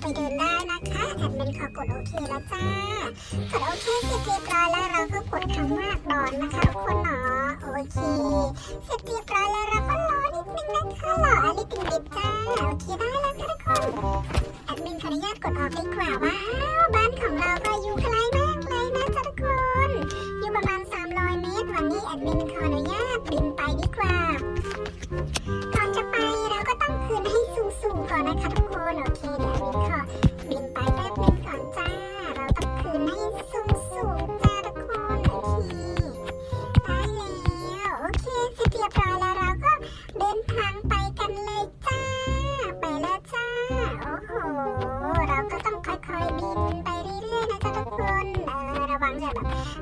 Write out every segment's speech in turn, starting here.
ไปเดินได้นะคะแอดมินขอกดโอเคแล้วจ้ากดโอเคเสร็จเรียบร้อยแล้วเราก็กดคำว่าดอนนะคะทุกคนเนาะโอเคเสร็จเรียบร้อยแล้วเราก็รอนิดนึงนะคะรออลิติงดิบจ้าโอเคได้แล้วค่ะทุกคนแอดมินขออนุญาตกดออกดีกว่าว่า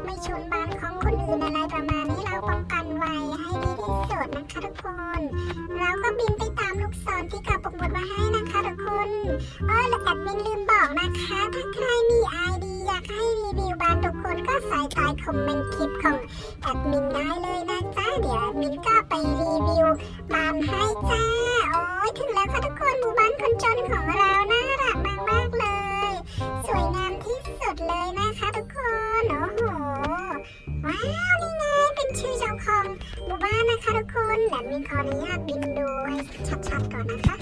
ไม่ชนบ้านของคนอื่นอะไรประมาณนี้เราป้องกันไว้ให้ดีที่สุดนะคะทุกคนเราก็บินไปตามลูกศรที่กาปักหมดมาให้นะคะทุกคนเออและแอดมินลืมบอกนะคะ ถ้าใครมีไอดีอยากให้รีวิวบ้านทุกคนก็ใส่ใต้คอมเมนต์คลิปของแอดมินได้เลยนะจ๊ะเดี๋ยวแอดมินก็ ฟ้านะคะทุกคนแอดมินขออนุญาตบินดูให้ชัดๆก่อนนะคะ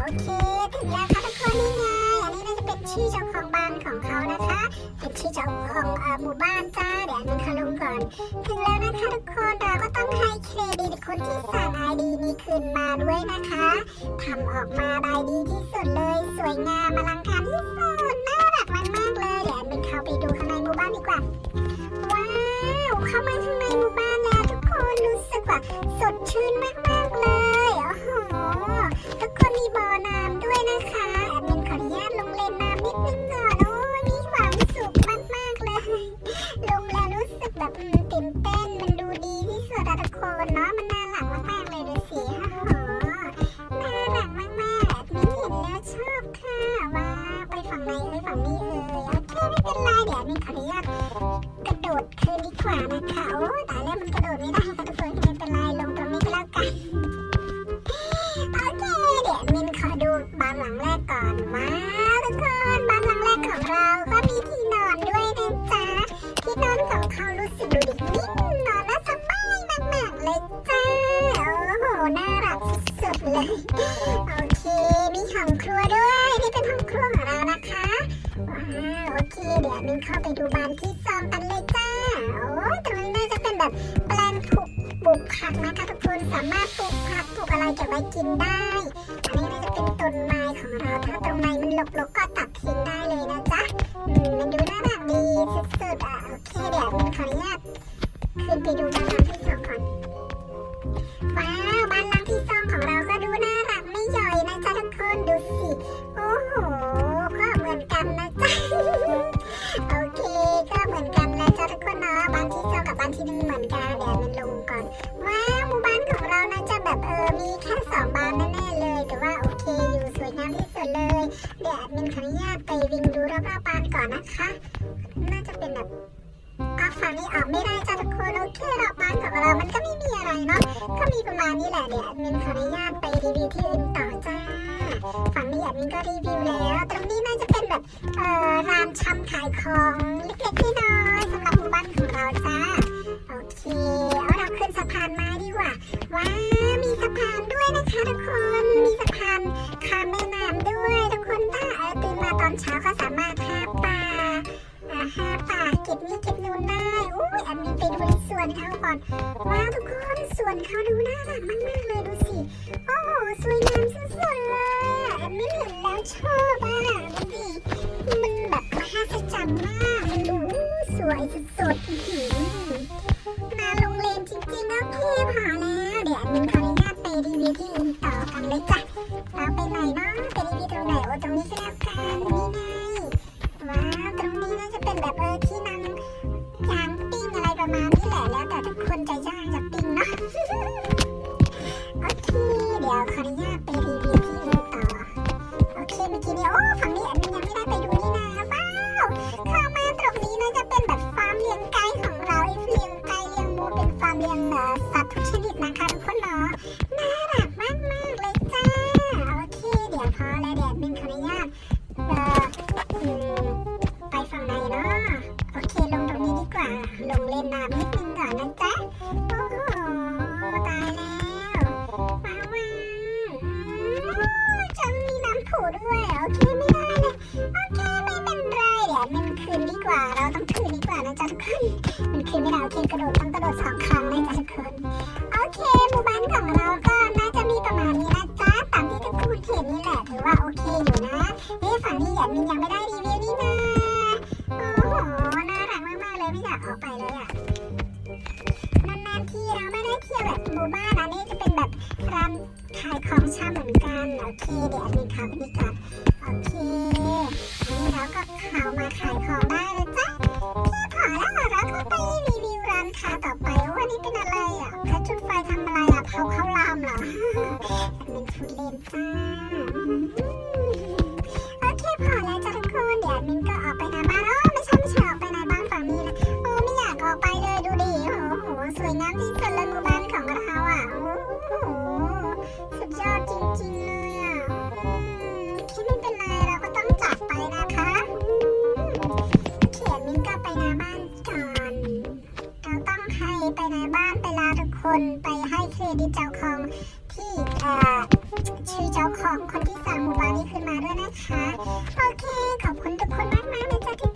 โอเคถึงแล้วค่ะทุกคนนี่ไง อันนี้น่าจะเป็นชื่อเจ้าของบ้านของเขานะคะเป็นชื่อเจ้าของอ่อหมู่บ้านจ้าเดี๋ยวอันนี้เขาลงก่อน ถึงแล้วนะคะทุกคนเราก็ต้องให้เครดิตคนที่สั่งไอดีนี้คืนมาด้วยนะคะทำออกมาได้ดีที่สุดเลย สวยงามอลังการที่สุดน่ารักมากๆเลยเดี๋ยวอันนี้เข้าไปดูข้างในหมู่บ้านดีกว่าว้า สดชื่นมากๆเลยโอ้โหทุกคนมีบ่อน้ำด้วยนะคะแอดมินขออนุญาตลงเล่นน้ำนิดนึงก่อนโอ้ยมีความสุขมากๆเลย ลงแล้วรู้สึกแบบตื่นเต้นมันดูดีที่สุดอะทุกคนเนาะมันน่ารักมากๆเลยดูสิโอ้โหน่ารักมากๆแอดมินเห็นแล้วชอบค่ะว้าวไปฝั่งไหนเอ่ยฝั่งนี้เอ่ยโอเคไม่เป็นไรเดี๋ยวแอดมินขออนุญาตกระโดดคืนดีกว่านะคะ ว้าโอเค เดี๋ยวมินเข้าไปดูบ้านที่สองกันเลยจ้า โอ้ตรงนี้น่าจะเป็นแบบแปลงปลูกปลูกผักนะคะทุกคนสามารถปลูกผักปลูกอะไรเก็บไว้กินได้ อันนี้น่าจะเป็นต้นไม้ของเราถ้าตรงไหนมันรกๆก็ตัดทิ้งได้เลยนะจ๊ะอืมมันดูน่ารักดีสุดๆอะโอเคเดี๋ยวมินขออนุญาตขึ้นไปดูบ้าน ดึงเหมือนกันเดี๋ยวมันลงก่อน ว้าวหมู่บ้านของเราน่าจะแบบเออมีแค่สองบ้านแน่ๆเลย แต่ว่าโอเคอยู่สวยงามที่สุดเลย เดี๋ยวแอดมินขออนุญาตไปวิ่งดูรอบๆบ้านก่อนนะคะ น่าจะเป็นแบบอะฝั่งนี้ออกไม่ได้จ้ะทุกคนโอเครอบบ้านของเรา มันก็ไม่มีอะไรเนาะก็มีประมาณนี้แหละเดี๋ยวแอดมินขออนุญาตไปรีวิวที่อื่นต่อจ้าฝั่งนี้แอดมินก็รีวิวแล้ว ตรงนี้น่าจะเป็นแบบเอ่อร้านชำขายของ ในสวนเขาก่อนว้าวทุกคนส่วนเขาดูน่ารักมากๆเลย เคเมื่อ มันคืนดีกว่า เราต้องคืนดีกว่านะจ๊ะทุกคนมันคืนไม่ได้โอเคกระโดดต้องกระโดดสองครั้งนะจ๊ะทุกคนโอเคหมู่บ้านของเราก็น่าจะมีประมาณนี้นะจ๊ะตามที่การ์ตูนเขียนนี่แหละถือว่าโอเคอยู่นะเฮ้ฝั่งนี้แอดมินยังไม่ได้รีวิวนี่นะโอ้โหน่ารักมากๆเลยไม่อยากออกไปเลยอะนานๆทีเราไม่ได้เที่ยวแบบหมู่บ้านอันนี้จะเป็นแบบร้านขายของชำเหมือนกันโอเคเดี๋ยวมินข้าไปนี่ก่อนโอเค อันนี้เราก็เข้ามาขายของได้เลยจ้ะพี่พอแล้วเราก็ไปรีวิวร้านค้าต่อไปว่านี่เป็นอะไรอะแค่จุดไฟทำอะไรอะเผาข้าวลามเหรอเป็นฟุตเลนจ้าโอเคพอแล้วจ้ะทุกคนเดี๋ยวมินก็ออกไปหน้าบ้านอ๋อไม่ใช่ไม่ใช่ออกไปในบ้านฝั่งนี้นะโอ้ไม่อยากออกไปเลยดูดิโอ้โหสวยงามที่สุดเลยหมู่บ้านของเราอะโอ้โหสุดยอดจริงๆเลยอะอืมคิดไม่เป็นไรเราก็ต้องจัดไปนะคะ ให้เครดิตเจ้าของที่ชื่อเจ้าของคนที่สร้างหมู่บ้านนี้ขึ้นมาด้วยนะคะ โอเค ขอบคุณทุกคนมากมาๆนะจ๊ะที่